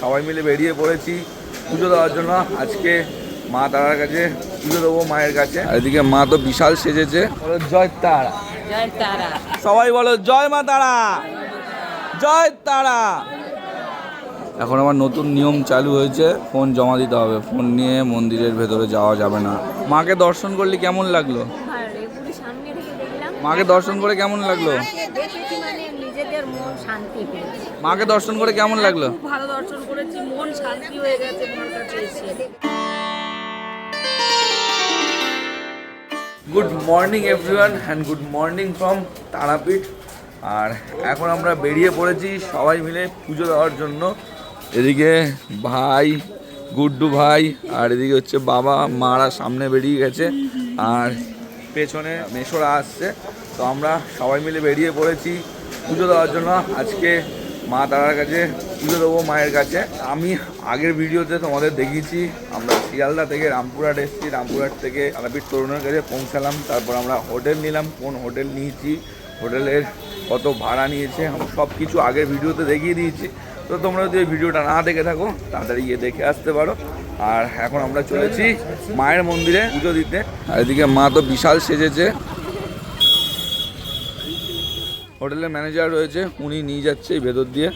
সবাই মিলে বেরিয়ে পড়েছি পুজো দেওয়ার জন্য। আজকে মা তারার কাছে পুজো দেবো মায়ের কাছে। এদিকে মা তো বিশাল সেজেছে। বলো জয় তারা। জয় তারা। সবাই বলো জয় মা তারা। জয় তারা। এখন আমার নতুন নিয়ম চালু হয়েছে ফোন জমা দিতে হবে। ফোন নিয়ে মন্দিরের ভেতরে যাওয়া যাবে না। মাকে দর্শন করলে কেমন লাগল? মাকে দর্শন করে কেমন লাগল? মানে মন শান্তি মাকে দর্শন করে কেমন লাগল? খুব ভালো দর্শন করেছি মন শান্তি হয়ে গেছে মন কাছে এসে good morning everyone and good morning from Tarapith আর এখন আমরা বেরিয়ে পড়েছি সবাই মিলে পুজো দেওয়ার জন্য। এদিকে ভাই গুড্ডু ভাই আর এদিকে হচ্ছে বাবা মারা সামনে বেরিয়ে গেছে। আর পেছনে মেশোরা আসছে। তো আমরা সবাই মিলে বেরিয়ে পড়েছি পুজো দেওয়ার জন্য। আজকে মা তারার কাছে পুজো দেবো, মায়ের কাছে। আমি আগের ভিডিওতে তোমাদের দেখিয়েছি, আমরা শিয়ালদা থেকে রামপুরহাট এসেছি, রামপুরহাট থেকে তারাপীঠ তরুণের কাছে পৌঁছালাম, তারপর আমরা হোটেল নিলাম, কোন হোটেল নিয়েছি, হোটেলের কত ভাড়া নিয়েছে সব কিছু আগের ভিডিওতে দেখিয়ে দিয়েছি। তো তোমরা যদি ভিডিওটা না দেখে থাকো, তাড়াতাড়ি গিয়ে দেখে আসতে পারো। আর এখন আমরা চলেছি মায়ের মন্দিরে পুজো দিতে, আর এদিকে মা তো বিশাল সেজেছে। হোটেলের ম্যানেজার রয়েছে উনি নিয়ে যাচ্ছে এই ভেতর দিয়ে।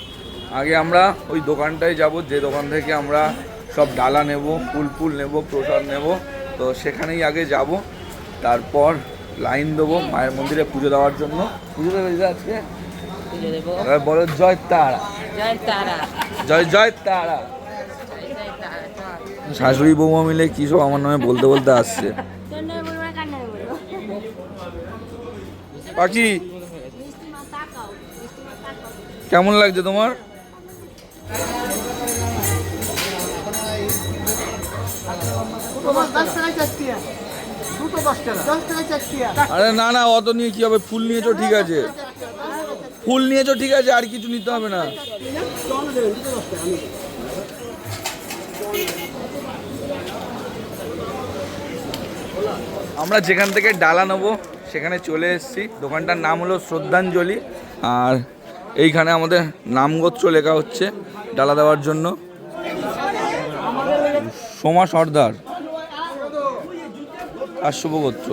আগে আমরা ওই দোকানটায় যাব যে দোকান থেকে আমরা সব ডালা নেব ফুল ফুল নেব প্রসাদ নেব তো সেখানেই আগে যাব। তারপর লাইন দেবো মায়ের মন্দিরে পুজো দেওয়ার জন্য। পুজো দেবে আজকে? বলো জয় তারা। জয় তারা। জয় জয় তারা। শাশুড়ি বৌমা মিলে কী সব আমার নামে বলতে বলতে আসছে। পাখি। কেমন লাগছে তোমার? আরে না না অত নিয়ে কি হবে? ফুল নিয়েছো ঠিক আছে। ফুল নিয়েছো ঠিক আছে আর কিছু নিতে হবে না। আমরা যেখান থেকে ডালা নেব সেখানে চলে এসেছি। দোকানটার নাম হলো শ্রদ্ধাঞ্জলি। আর এইখানে আমাদের নামগোত্র লেখা হচ্ছে ডালা দেওয়ার জন্য। সোমা সর্দার। আর শুভগোত্র।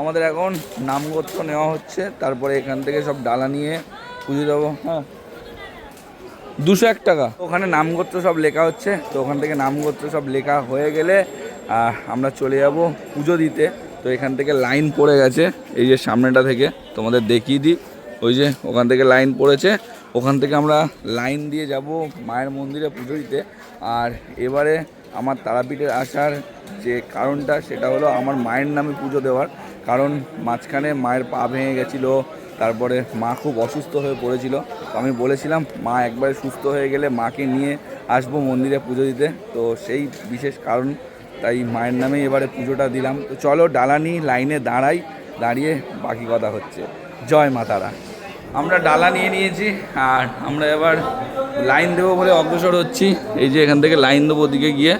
আমাদের এখন নামগোত্র নেওয়া হচ্ছে। তারপরে এখান থেকে সব ডালা নিয়ে পুজো দেবো। হ্যাঁ। দুশো এক টাকা। ওখানে নামগোত্র সব লেখা হচ্ছে। তো ওখান থেকে নামগোত্র সব লেখা হয়ে গেলে আমরা চলে যাব পুজো দিতে। তো এখান থেকে লাইন পড়ে গেছে, এই যে সামনেটা থেকে। তোমাদের দেখিয়ে দিই, ওই যে ওখান থেকে লাইন পড়েছে। ওখান থেকে আমরা লাইন দিয়ে যাব মায়ের মন্দিরে পুজো দিতে আর এবারে আমার তারাপীঠের আসার যে কারণটা, সেটা হলো আমার মায়ের নামে পুজো দেওয়ার। কারণ মাঝখানে মায়ের পা ভেঙে গেছিল, তারপরে মা খুব অসুস্থ হয়ে পড়েছিল। তো আমি বলেছিলাম, মা, একবারে সুস্থ হয়ে গেলে মাকে নিয়ে আসব মন্দিরে পুজো দিতে। তো সেই বিশেষ কারণ তাই মায়ের নামেই এবারে পুজোটা দিলাম। তো চলো ডালানি লাইনে দাঁড়াই, দাঁড়িয়ে বাকি কথা হচ্ছে। জয় মা তারা। আমরা ডালা নিয়ে নিয়েছি, আর আমরা এবার লাইন দেবো বলে অগ্রসর হচ্ছি। এই যে এখান থেকে লাইন দেবো ওদিকে গিয়ে।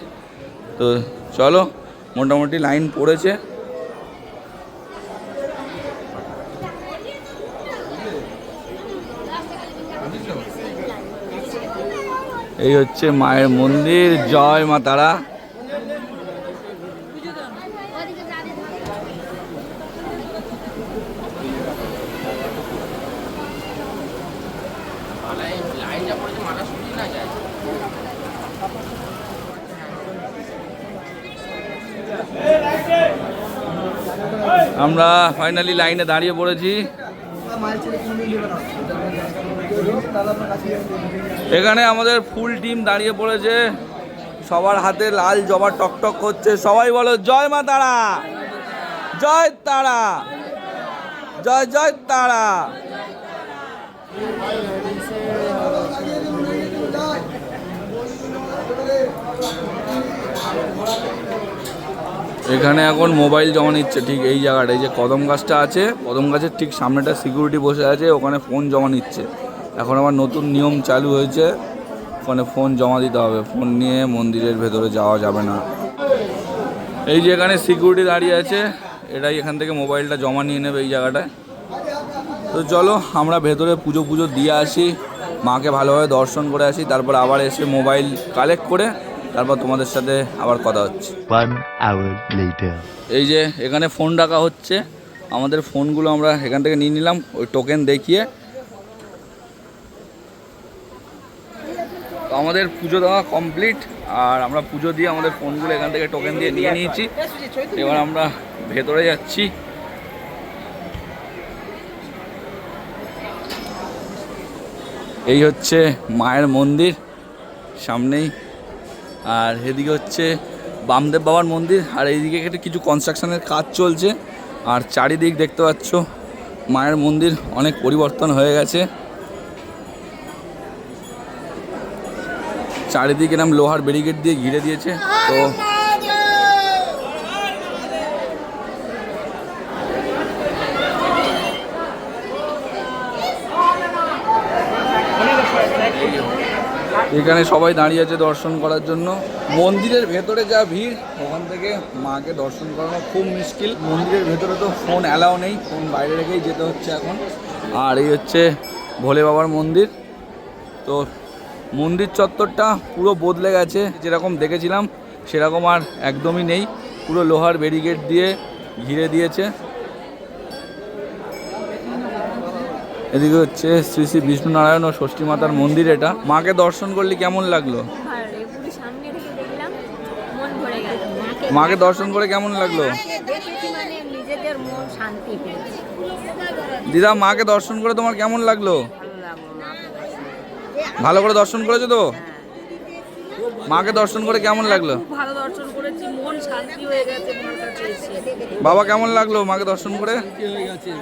তো চলো, মোটামুটি লাইন পড়েছে। এই হচ্ছে মায়ের মন্দির। জয় মা তারা। আমরা ফাইনালি লাইনে দাঁড়িয়ে পড়েছি। এখানে আমাদের ফুল টিম দাঁড়িয়ে পড়েছে। সবার হাতে লাল জবা টকটক করছে সবাই বলো, জয় মা তারা! জয় তারা! জয় জয় তারা! এখানে এখন মোবাইল জমা নিচ্ছে, ঠিক এই জায়গাটায় যে কদম গাছটা আছে, কদম গাছের ঠিক সামনেটা সিকিউরিটি বসে আছে, ওখানে ফোন জমা নিচ্ছে। এখন আবার নতুন নিয়ম চালু হয়েছে, ওখানে ফোন জমা দিতে হবে ফোন নিয়ে মন্দিরের ভেতরে যাওয়া যাবে না। এই যে এখানে সিকিউরিটি দাঁড়িয়ে আছে, এটাই এখান থেকে মোবাইলটা জমা নিয়ে নেবে এই জায়গাটায়। তো চলো, আমরা ভেতরে পুজো পুজো দিয়ে আসি, মাকে ভালোভাবে দর্শন করে আসি, তারপর আবার এসে মোবাইল কালেক্ট করে তারপর তোমাদের সাথে আবার কথা হচ্ছে। One hour later. এই যে এখানে ফোন ডাকা হচ্ছে আমাদের ফোনগুলো আমরা এখান থেকে নিয়ে নিলাম ওই টোকেন দেখিয়ে। তো আমাদের পুজো দেওয়া কমপ্লিট আর আমরা পুজো দিয়ে আমাদের ফোনগুলো এখান থেকে টোকেন দিয়ে নিয়ে নিয়েছি। এবার আমরা ভেতরে যাচ্ছি। এই হচ্ছে মায়ের মন্দির সামনেই আর এদিকে হচ্ছে বামদেব বাবার মন্দির, আর এইদিকে একটা কিছু কনস্ট্রাকশনের কাজ চলছে। আর চারিদিক দেখতে পাচ্ছ, মায়ের মন্দির অনেক পরিবর্তন হয়ে গেছে। চারিদিক এরম লোহার ব্যারিকেড দিয়ে ঘিরে দিয়েছে, তো এখানে সবাই দাঁড়িয়ে আছে দর্শন করার জন্য। মন্দিরের ভেতরে যা ভিড়, ওখান থেকে মাকে দর্শন করানো খুব মুশকিল। মন্দিরের ভেতরে তো ফোন অ্যালাও নেই ফোন বাইরে রেখেই যেতে হচ্ছে এখন। আর এই হচ্ছে ভোলে বাবার মন্দির। তো মন্দির চত্বরটা পুরো বদলে গেছে, যেরকম দেখেছিলাম, সেরকম আর একদমই নেই। পুরো লোহার ব্যারিকেড দিয়ে ঘিরে দিয়েছে। এদিকে হচ্ছে শ্রী শ্রী বিষ্ণু নারায়ণ ও ষষ্ঠী মাতার মন্দির এটা। মাকে দর্শন করলে কেমন লাগল? আর পুরো সামনে থেকে দেখলাম মন ভরে গেল। মাকে দর্শন করে কেমন লাগল? মানে মন দিদা মাকে দর্শন করে তোমার কেমন লাগল? ভালো করে দর্শন করেছ তো? মাকে দর্শন করে কেমন লাগল? ভালো দর্শন করেছি মন শান্তি হয়ে গেছে মার কাছে এসে বাবা কেমন লাগল মাকে দর্শন করে? হয়ে গেছে।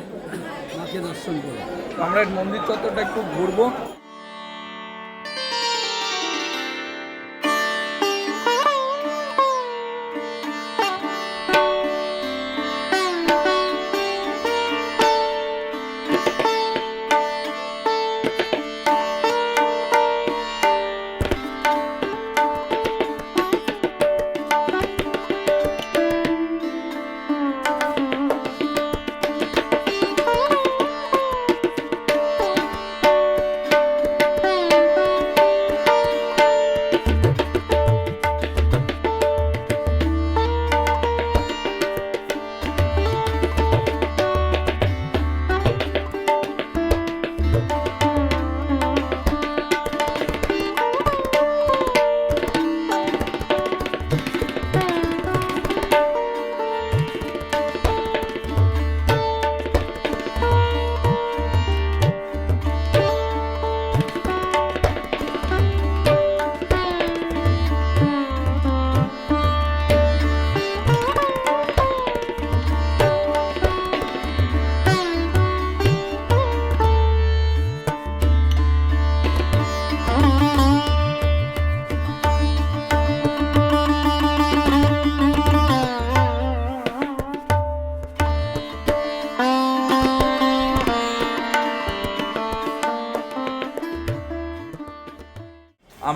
মাকে দর্শন করব আমরা মন্দির চত্বরটা একটু ঘুরবো।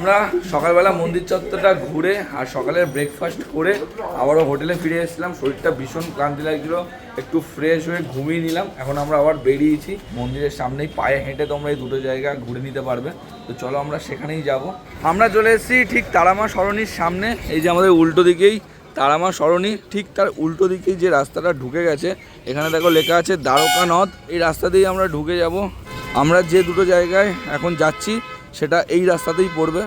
আমরা সকালবেলা মন্দির চত্বরটা ঘুরে আর সকালের ব্রেকফাস্ট করে আবারও হোটেলে ফিরে এসেছিলাম। শরীরটা ভীষণ ক্লান্তি লাগছিল, একটু ফ্রেশ হয়ে ঘুমিয়ে নিলাম। এখন আমরা আবার বেরিয়েছি। মন্দিরের সামনেই পায়ে হেঁটে তোমরা এই দুটো জায়গা ঘুরে নিতে পারবে। তো চলো আমরা সেখানেই যাব। আমরা চলে এসেছি ঠিক তারামা সরণির সামনে। এই যে আমাদের উল্টো দিকেই তারামা সরণি, ঠিক তার উল্টো দিকেই যে রাস্তাটা ঢুকে গেছে, এখানে দেখো লেখা আছে দ্বারকা নদ এই রাস্তা দিয়ে আমরা ঢুকে যাব। আমরা যে দুটো জায়গায় এখন যাচ্ছি সেটা এই রাস্তাতেই পড়বে।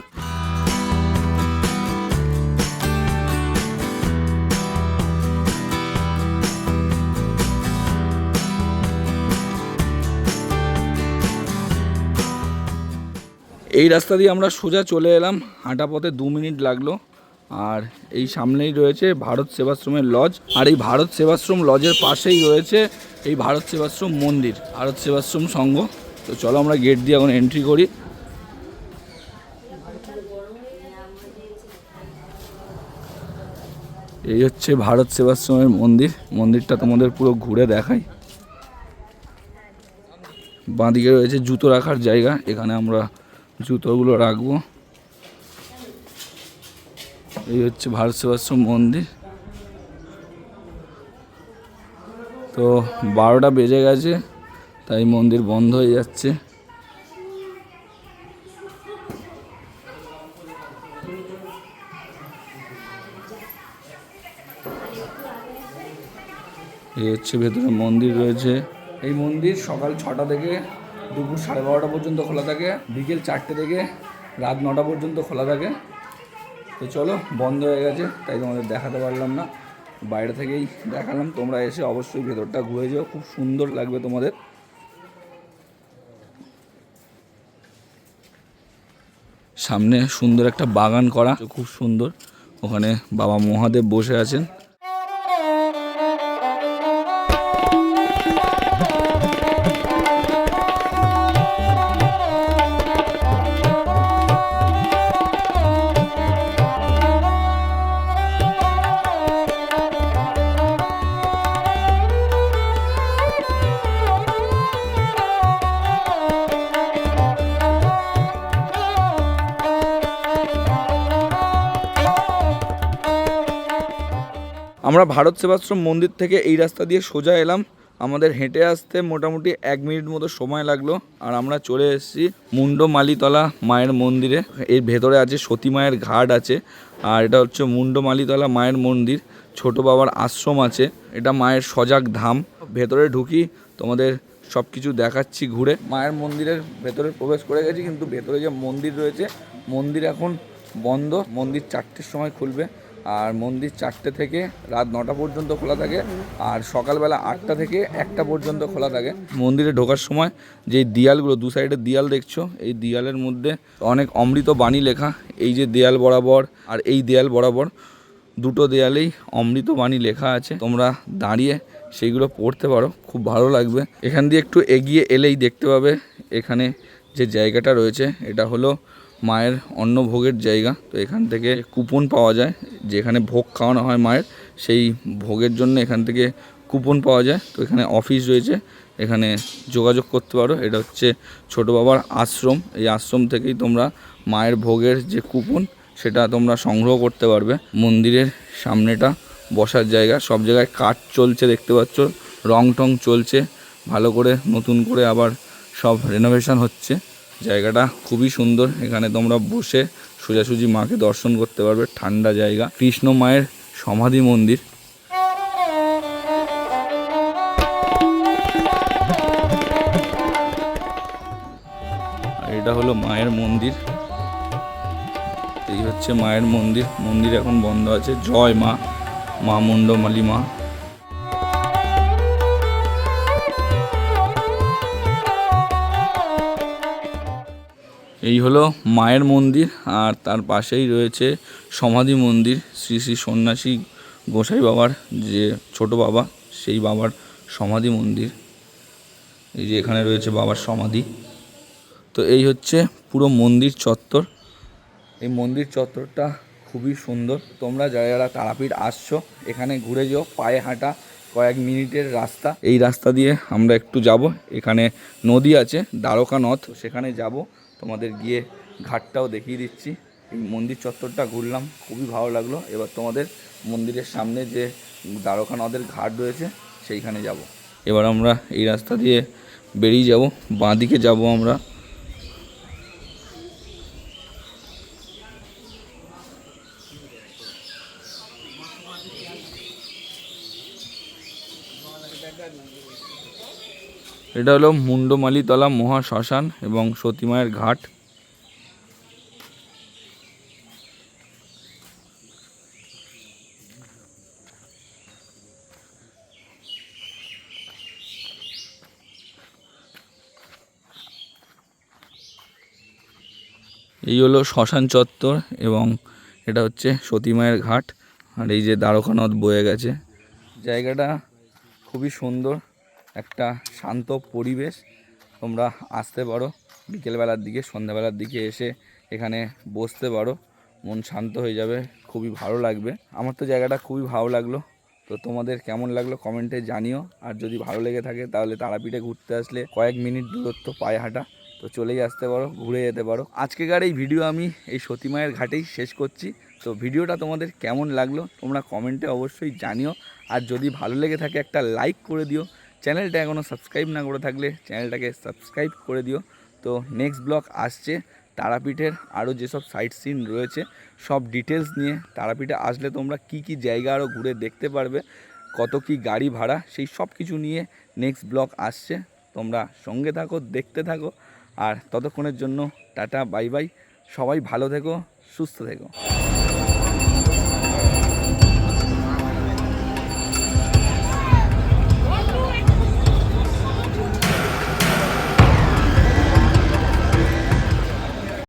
এই রাস্তা দিয়ে আমরা সোজা চলে এলাম। হাঁটা পথে দু মিনিট লাগল। আর এই সামনেই রয়েছে ভারত সেবাশ্রমের লজ। আর এই ভারত সেবাশ্রম লজের পাশেই রয়েছে এই ভারত সেবাশ্রম মন্দির, ভারত সেবাশ্রম সংঘ। তো চলো আমরা গেট দিয়ে এখন এন্ট্রি করি। এই হচ্ছে ভারত সেবাশ্রমের মন্দির। মন্দিরটা তোমাদের পুরো ঘুরে দেখাই। বাঁদিকে রয়েছে জুতো রাখার জায়গা। এখানে আমরা জুতোগুলো রাখব। এই হচ্ছে ভারত সেবাশ্রম মন্দির। তো বারোটা বেজে গেছে, তাই মন্দির বন্ধ হয়ে যাচ্ছে। এই হচ্ছে ভেতরে মন্দির রয়েছে। এই মন্দির সকাল ছটা থেকে দুপুর সাড়ে বারোটা পর্যন্ত খোলা থাকে, বিকেল চারটে থেকে রাত নটা পর্যন্ত খোলা থাকে। তো চলো, বন্ধ হয়ে গেছে, তাই তোমাদের দেখাতে পারলাম না। বাইরে থেকেই দেখালাম, তোমরা এসে অবশ্যই ভেতরটা ঘুরে যেও, খুব সুন্দর লাগবে তোমাদের। সামনে সুন্দর একটা বাগান করা, খুব সুন্দর। ওখানে বাবা মহাদেব বসে আছেন। আমরা ভারত সেবাশ্রম মন্দির থেকে এই রাস্তা দিয়ে সোজা এলাম। আমাদের হেঁটে আসতে মোটামুটি এক মিনিট মতো সময় লাগল। আর আমরা চলে এসেছি মুন্ডো মালিতলা মায়ের মন্দিরে। এর ভেতরে আছে সতী মায়ের ঘাট আছে। আর এটা হচ্ছে মুন্ডো মালিতলা মায়ের মন্দির। ছোট বাবার আশ্রম আছে। এটা মায়ের সজাগ ধাম। ভেতরে ঢুকি তোমাদের সব কিছু দেখাচ্ছি ঘুরে। মায়ের মন্দিরের ভেতরে প্রবেশ করে গেছি, কিন্তু ভেতরে যে মন্দির রয়েছে, মন্দির এখন বন্ধ। মন্দির চারটের সময় খুলবে। আর মন্দির চারটে থেকে রাত নটা পর্যন্ত খোলা থাকে আর সকালবেলা আটটা থেকে একটা পর্যন্ত খোলা থাকে। মন্দিরে ঢোকার সময় যে দিয়ালগুলো, দু সাইডে দিয়াল দেখছ, এই দিয়ালের মধ্যে অনেক অমৃত বাণী লেখা। এই যে দেয়াল বরাবর আর এই দেয়াল বরাবর দুটো দেয়ালেই অমৃত বাণী লেখা আছে। তোমরা দাঁড়িয়ে সেইগুলো পড়তে পারো, খুব ভালো লাগবে। এখান দিয়ে একটু এগিয়ে এলেই দেখতে পাবে এখানে যে জায়গাটা রয়েছে, এটা হলো মায়ের অন্নভোগের জায়গা। তো এখান থেকে কুপন পাওয়া যায়। যেখানে ভোগ খাওয়ানো হয় মায়ের, সেই ভোগের জন্য এখান থেকে কুপন পাওয়া যায়। তো এখানে অফিস রয়েছে। এখানে যোগাযোগ করতে পারো। এটা হচ্ছে ছোট বাবার আশ্রম। এই আশ্রম থেকেই তোমরা মায়ের ভোগের যে কুপন, সেটা তোমরা সংগ্রহ করতে পারবে। মন্দিরের সামনেটা বসার জায়গা। সব জায়গায় কাঠ চলছে, দেখতে পাচ্ছ। রং টং চলছে। ভালো করে নতুন করে আবার সব রেনোভেশন হচ্ছে। জায়গাটা খুবই সুন্দর। এখানে তোমরা বসে সোজাসুজি মাকে দর্শন করতে পারবে। ঠান্ডা জায়গা। কৃষ্ণ মায়ের সমাধি মন্দির। এটা হলো মায়ের মন্দির। এই হচ্ছে মায়ের মন্দির। মন্দির এখন বন্ধ আছে। জয় মা। মা মুন্ডমালি মা। এই হলো মায়ের মন্দির, আর তার পাশেই রয়েছে সমাধি মন্দির, শ্রী শ্রী সন্ন্যাসী গোসাই বাবার যে ছোট বাবা, সেই বাবার সমাধি মন্দির। এই যে এখানে রয়েছে বাবার সমাধি। তো এই হচ্ছে পুরো মন্দির চত্বর। এই মন্দির চত্বরটা খুবই সুন্দর। তোমরা যারা যারা তারাপীঠ আসছো, এখানে ঘুরে যেও, পায়ে হাঁটা কয়েক মিনিটের রাস্তা। এই রাস্তা দিয়ে আমরা একটু যাব। এখানে নদী আছে, দ্বারকা নদ, সেখানে যাব। তোমাদের গিয়ে ঘাটটাও দেখিয়ে দিচ্ছি। এই মন্দির চত্বরটা ঘুরলাম, খুবই ভালো লাগল। এবার তোমাদের মন্দিরের সামনে যে দ্বারকা নদের ঘাট রয়েছে, সেইখানে যাব। এবার আমরা এই রাস্তা দিয়ে বেরিয়ে যাব বাঁ দিকে যাব আমরা। এটা হলো মুন্ডমালিতলা মহা শ্মশান এবং সতীমায়ের ঘাট। এই হলো শ্মশান চত্বর এবং এটা হচ্ছে সতীমায়ের ঘাট। আর এই যে দ্বারকা নদ বয়ে গেছে। জায়গাটা খুবই সুন্দর। একটা শান্ত পরিবেশ। তোমরা আসতে পারো। বিকেলবেলার দিকে, সন্ধ্যাবেলার দিকে এসে এখানে বসতে পারো। মন শান্ত হয়ে যাবে, খুবই ভালো লাগবে। আমার তো জায়গাটা খুবই ভালো লাগল। তো তোমাদের কেমন লাগল কমেন্টে জানিও। আর যদি ভালো লেগে থাকে তাহলে তারাপীঠে ঘুরতে আসলে কয়েক মিনিট দূরত্ব পায়ে হাঁটা। তো চলেই আসতে পারো, ঘুরে যেতে পারো। আজকেকার এই ভিডিও আমি এই সতীমায়ের ঘাটেই শেষ করছি। তো ভিডিওটা তোমাদের কেমন লাগল তোমরা কমেন্টে অবশ্যই জানিও। আর যদি ভালো লেগে থাকে একটা লাইক করে দিও। চ্যানেলটা এখনও সাবস্ক্রাইব না করে থাকলে চ্যানেলটাকে সাবস্ক্রাইব করে দিও। তো নেক্সট ব্লগ আসছে তারাপীঠের আরও যেসব সাইট সিন রয়েছে, সব ডিটেলস নিয়ে তারাপীঠে আসলে তোমরা কি কি জায়গা আরও ঘুরে দেখতে পারবে, কত কি গাড়ি ভাড়া, সেই সব কিছু নিয়ে নেক্সট ব্লগ আসছে। তোমরা সঙ্গে থাকো, দেখতে থাকো, আর ততক্ষণের জন্য টাটা বাই বাই সবাই ভালো থেকো, সুস্থ থেকো।